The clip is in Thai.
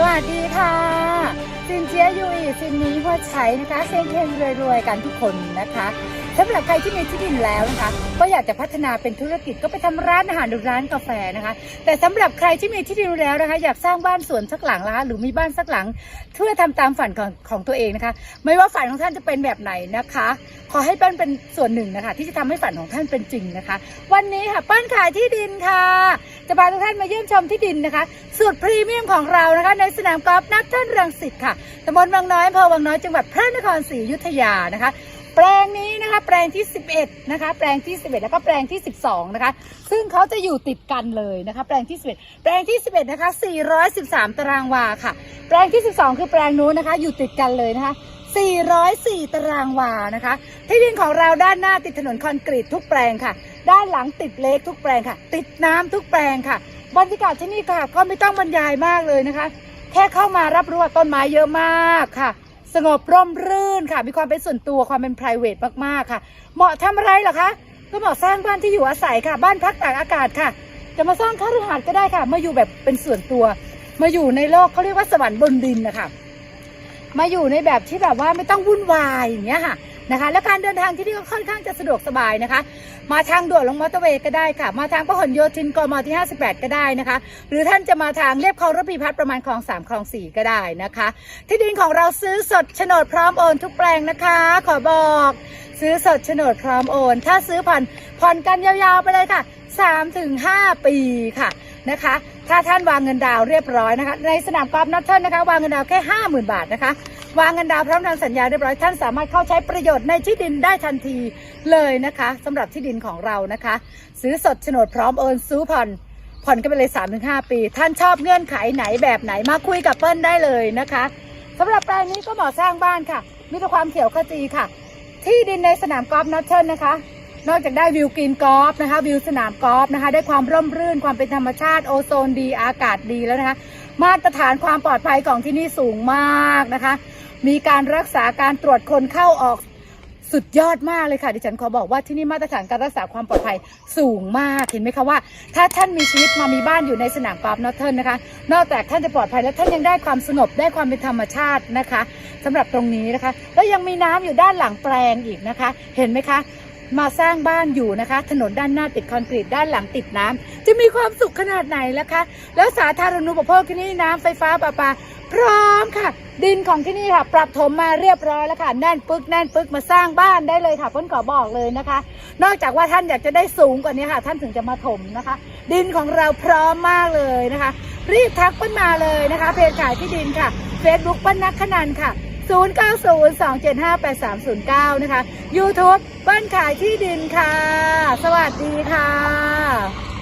สวัสดีค่ะซินเจียยูอีซินนี้ว่าใช้นะคะเซ็งเทงรวยๆกันทุกคนนะคะ สำหรับใครที่มีที่ดินแล้วนะคะ ก็อยากจะพัฒนาเป็นธุรกิจก็ไปทำร้านอาหารหรือร้านกาแฟนะคะ แต่สำหรับใครที่มีที่ดินแล้วนะคะ อยากสร้างบ้านสวนสักหลังนะคะหรือมีบ้านสักหลังเพื่อทำตามฝันของของตัวเองนะคะ ไม่ว่าฝันของท่านจะเป็นแบบไหนนะคะ ขอให้เปิ้ลเป็นส่วนหนึ่งนะคะ ที่จะทำให้ฝันของท่านเป็นจริงนะคะ วันนี้ค่ะเปิ้ลขายที่ดินค่ะ จะพาทุกท่านมาเยี่ยมชมที่ดินนะคะสุดพรีเมียมของเรานะคะ ในสนามกอล์ฟนักท่านรังสิตค่ะตำบลบางน้อยอำเภอวังน้อยจังหวัดพระนครศรีอยุธยานะคะ แปลงนี้นะคะแปลงที่ 11นะคะแปลงที่ 11 แล้วก็แปลงที่ 12นะคะซึ่งเขาจะอยู่ติดกันเลยนะคะแปลงที่ 11 แปลงที่ 11นะคะ413 ตารางวาค่ะ แปลงที่ 12 คือแปลงนู้นนะคะ อยู่ติดกันเลยนะคะ404 ตารางวานะคะ ที่ดินของเราด้านหน้าติดถนนคอนกรีตทุกแปลงค่ะ ด้านหลังติดเลกทุกแปลงค่ะ ติดน้ำทุกแปลงค่ะบรรยากาศที่นี่ค่ะ ก็ไม่ต้องบรรยายมากเลยนะคะ แค่เข้ามารับรู้ว่าต้นไม้เยอะมากค่ะ สงบร่มรื่นค่ะ มีความเป็นส่วนตัวความเป็น p r i v a t มากๆค่ะ เหมาะทำอะไรหรอคะก็เหมาะสร้างบ้านที่อยู่อาศัยค่ะ บ้านพักตากอากาศค่ะ จะมาสร้างคฤหาสน์ก็ได้ค่ะ มาอยู่แบบเป็นส่วนตัว มาอยู่ในโลกเขาเรียกว่าสวรรค์บนดินนะคะมาอยู่ในแบบที่แบบว่าไม่ต้องวุ่นวายอย่างเงี้ยค่ะ นะคะ และการเดินทางที่นี่ก็ค่อนข้างจะสะดวกสบายนะคะ มาทางด่วนลงมอเตอร์เวย์ก็ได้ค่ะ มาทางพหลโยธินกมที่ 58 ก็ได้นะคะ หรือท่านจะมาทางเรียบคลองระพีพัฒน์ประมาณคลอง3คลอง4 ก็ได้นะคะ ที่ดินของเราซื้อสดโฉนดพร้อมโอนทุกแปลงนะคะ ขอบอก ซื้อสดโฉนดพร้อมโอน ถ้าซื้อผ่อนผ่อนกันยาวๆไปเลยค่ะ3-5 ปีค่ะ นะคะ ถ้าท่านวางเงินดาวเรียบร้อยนะคะ ในสนามกอล์ฟนัทเทิลนะคะวางเงินดาวแค่50,000บาทนะคะ วางเงินดาวพร้อมทำสัญญาเรียบร้อยท่านสามารถเข้าใช้ประโยชน์ในที่ดินได้ทันทีเลยนะคะสำหรับที่ดินของเรานะคะ ซื้อสดโฉนดพร้อมโอนซื้อผ่อนผ่อนกันไปเลย 3-5 ปี ท่านชอบเงื่อนไขไหนแบบไหนมาคุยกับเปิ้ลได้เลยนะคะสำหรับแปลงนี้ก็เหมาะสร้างบ้านค่ะ มีแต่ความเขียวขจีค่ะ ที่ดินในสนามกอล์ฟนัทเทิลนะคะ นอกจากได้วิวกรีนกอล์ฟนะคะวิวสนามกอล์ฟนะคะได้ความร่มรื่นความเป็นธรรมชาติโอโซนดีอากาศดีแล้วนะคะ มาตรฐานความปลอดภัยของที่นี่สูงมากนะคะ มีการรักษาการตรวจคนเข้าออกสุดยอดมากเลยค่ะดิฉันขอบอกว่าที่นี่มาตรฐานการรักษาความปลอดภัยสูงมากเห็นไหมคะว่า ถ้าท่านมีชีวิตมามีบ้านอยู่ในสนามกอล์ฟนอตเทิลนะคะ นอกจากท่านจะปลอดภัยแล้วท่านยังได้ความสงบได้ความเป็นธรรมชาตินะคะสำหรับตรงนี้นะคะ แล้วยังมีน้ำอยู่ด้านหลังแปลงอีกนะคะ เห็นไหมคะ มาสร้างบ้านอยู่นะคะ ถนนด้านหน้าติดคอนกรีตด้านหลังติดน้ำจะมีความสุขขนาดไหนล่ะคะ แล้วสาธารณูปโภคที่นี่น้ำไฟฟ้าประปา พร้อมค่ะ ดินของที่นี่ค่ะ ปรับถมมาเรียบร้อยแล้วค่ะแน่นปึกแน่นปึกมาสร้างบ้านได้เลยค่ะเพ้นขอบอกเลยนะคะ นอกจากว่าท่านอยากจะได้สูงกว่านี้ค่ะ ท่านถึงจะมาถมนะคะ ดินของเราพร้อมมากเลยนะคะ รีบทักเปิ้ลมาเลยนะคะ เพจขายที่ดินค่ะ Facebook ปั้นนักขนันค่ะ 0902758309 นะคะ YouTube บ้านขายที่ดินค่ะ สวัสดีค่ะ